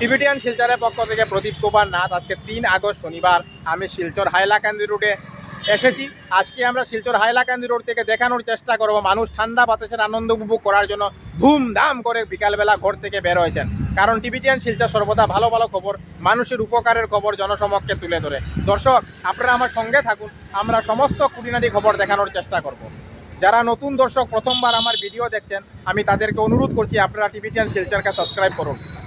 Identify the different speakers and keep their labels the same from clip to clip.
Speaker 1: Tibetan শিলচরের পক্ষ থেকে প্রদীপ কুমার নাথ, আজকে তিন আগস্ট শনিবার আমি শিলচর হাইলাকান্দি রোডে এসেছি। আজকে আমরা শিলচর হাইলাকান্দি রোড থেকে দেখানোর চেষ্টা করব। মানুষ ঠান্ডা বাতাসের আনন্দ উপভোগ করার জন্য ধুমধাম করে বিকালবেলা ঘর থেকে বের হয়েছেন। কারণ টিবিটিয়ান শিলচর সর্বদা ভালো ভালো খবর, মানুষের উপকারের খবর জনসমক্ষে তুলে ধরে। দর্শক, আপনারা আমার সঙ্গে থাকুন। আমরা সমস্ত খুঁটিনাটি খবর দেখানোর চেষ্টা করব। যারা নতুন দর্শক, প্রথমবার আমার ভিডিও দেখছেন, আমি তাদেরকে অনুরোধ করছি, আপনারা টিভিটিয়ান শিলচারকে সাবস্ক্রাইব করুন।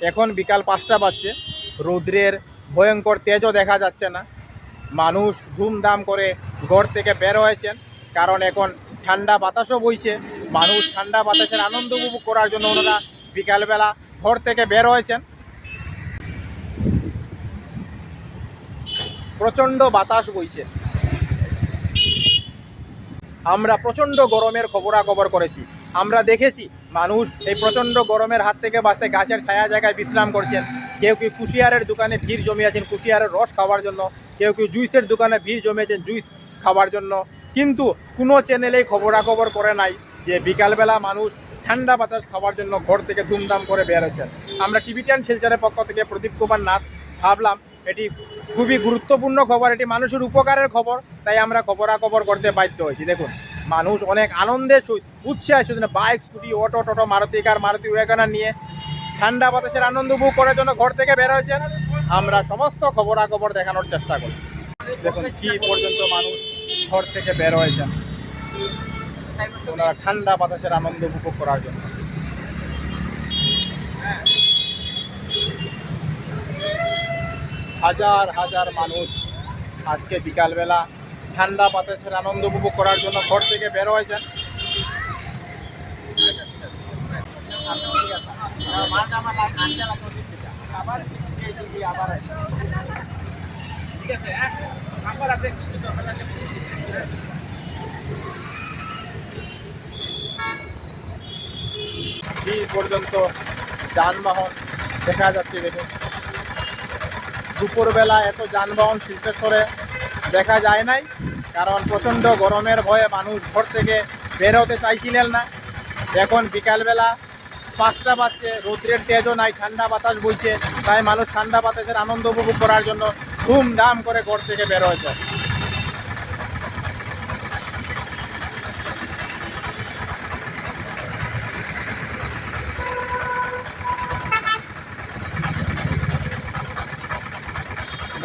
Speaker 1: এখন বিকাল পাঁচটা বাজছে। রৌদ্রের ভয়ঙ্কর তেজও দেখা যাচ্ছে না। মানুষ ধুমধাম করে ঘর থেকে বের হয়েছেন। কারণ এখন ঠান্ডা বাতাসও বইছে। মানুষ ঠান্ডা বাতাসের আনন্দ উপভোগ করার জন্য ওনারা বিকালবেলা ঘর থেকে বের হয়েছেন। প্রচণ্ড বাতাস বইছে। আমরা প্রচণ্ড গরমের খবরাখবর করেছি। আমরা দেখেছি মানুষ এই প্রচণ্ড গরমের হাত থেকে বাঁচতে গাছের ছায়া জায়গায় বিশ্রাম করছেন। কেউ কেউ কুশিয়ারের দোকানে ভিড় জমিয়েছেন কুশিয়ারের রস খাওয়ার জন্য। কেউ কেউ জুইসের দোকানে ভিড় জমিয়েছেন জুইস খাওয়ার জন্য। কিন্তু কোনো চ্যানেলেই খবরাখবর করে নাই যে বিকালবেলা মানুষ ঠান্ডা বাতাস খাওয়ার জন্য ঘর থেকে ধুমধাম করে বেরোচ্ছেন আমরা টিভি টিভিটিয়ান শিলচরের পক্ষ থেকে প্রদীপ কুমার নাথ ভাবলাম, এটি খুবই গুরুত্বপূর্ণ খবর, এটি মানুষের উপকারের খবর, তাই আমরা খবরাখবর করতে বাধ্য হয়েছি। দেখুন। মানুষ অনেক আনন্দে সু- উৎসাহে শুধু bike scooty auto toto Maruti car Maruti WagonR নিয়ে ঠান্ডা বাতাসের আনন্দ উপভোগ করার জন্য ঘর থেকে বের হয়েছেন আমরা সমস্ত খবরাখবর দেখানোর চেষ্টা করি দেখুন কি পর্যন্ত মানুষ ঘর থেকে বের হয়েছেন। ওনারা ঠান্ডা বাতাসের আনন্দ উপভোগ করার জন্য। হাজার হাজার মানুষ আজকে বিকালবেলা ঠান্ডা বাতাসের আনন্দ উপভোগ করার জন্য ঘর থেকে বের হয়েছেন এই পর্যন্ত যানবাহন দেখা যাচ্ছে দেখুন। দুপুরবেলা এত যানবাহন শিল্পেশ্বরে দেখা যায় নাই, কারণ প্রচণ্ড গরমের ভয়ে মানুষ ঘর থেকে বেরোতে চাইছিলেন না। এখন বিকালবেলা পাঁচটা বাজছে, রৌদ্রের তেজও নাই, ঠান্ডা বাতাস বইছে, তাই মানুষ ঠান্ডা বাতাসের আনন্দ উপভোগ করার জন্য ধুমধাম করে ঘর থেকে বের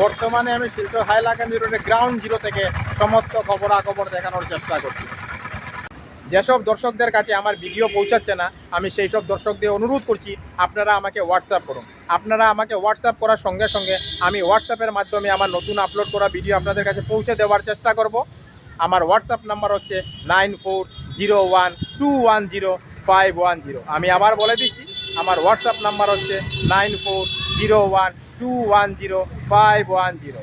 Speaker 1: বর্তমানে আমি শিলচর হাইলাকান্দি রোডে গ্রাউন্ড জিরো থেকে সমস্ত খবরাখবর দেখানোর চেষ্টা করছি। যেসব দর্শকদের কাছে আমার ভিডিও পৌঁছাচ্ছে না, আমি সেই সব দর্শকদের অনুরোধ করছি, আপনারা আমাকে হোয়াটসঅ্যাপ করুন। আপনারা আমাকে হোয়াটসঅ্যাপ করার সঙ্গে সঙ্গে আমি হোয়াটসঅ্যাপের মাধ্যমে আমার নতুন আপলোড করা ভিডিও আপনাদের কাছে পৌঁছে দেওয়ার চেষ্টা করব। আমার হোয়াটসঅ্যাপ নাম্বার হচ্ছে nine four zero one two one zero five one zero আমি আবার বলে দিচ্ছি, আমার হোয়াটসঅ্যাপ নাম্বার হচ্ছে nine four zero one two one zero five one zero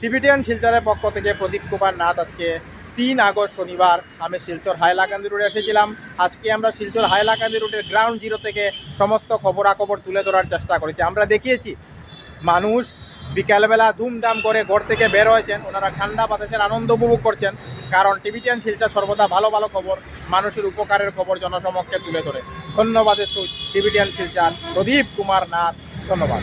Speaker 1: টিভিটিয়ান শিলচরের পক্ষ থেকে প্রদীপ কুমার নাথ আজকে তিন আগস্ট শনিবার। আমি শিলচর হাইলাকান্দি রোডে এসেছিলাম। আজকে আমরা শিলচর হাইলাকান্দি রোডের গ্রাউন্ড জিরো থেকে সমস্ত খবরাখবর তুলে ধরার চেষ্টা করেছি। আমরা দেখিয়েছি, মানুষ বিকালবেলা ধুমধাম করে ঘর থেকে বের হয়েছেন। ওনারা ঠান্ডা বাতাসের আনন্দ উপভোগ করছেন। কারণ টিভিটিয়ান শিলচর সর্বদা ভালো ভালো খবর, মানুষের উপকারের খবর জনসমক্ষে তুলে ধরে। ধন্যবাদের সহিত টিভিটিয়ান শিলচর প্রদীপ কুমার নাথ, ধন্যবাদ।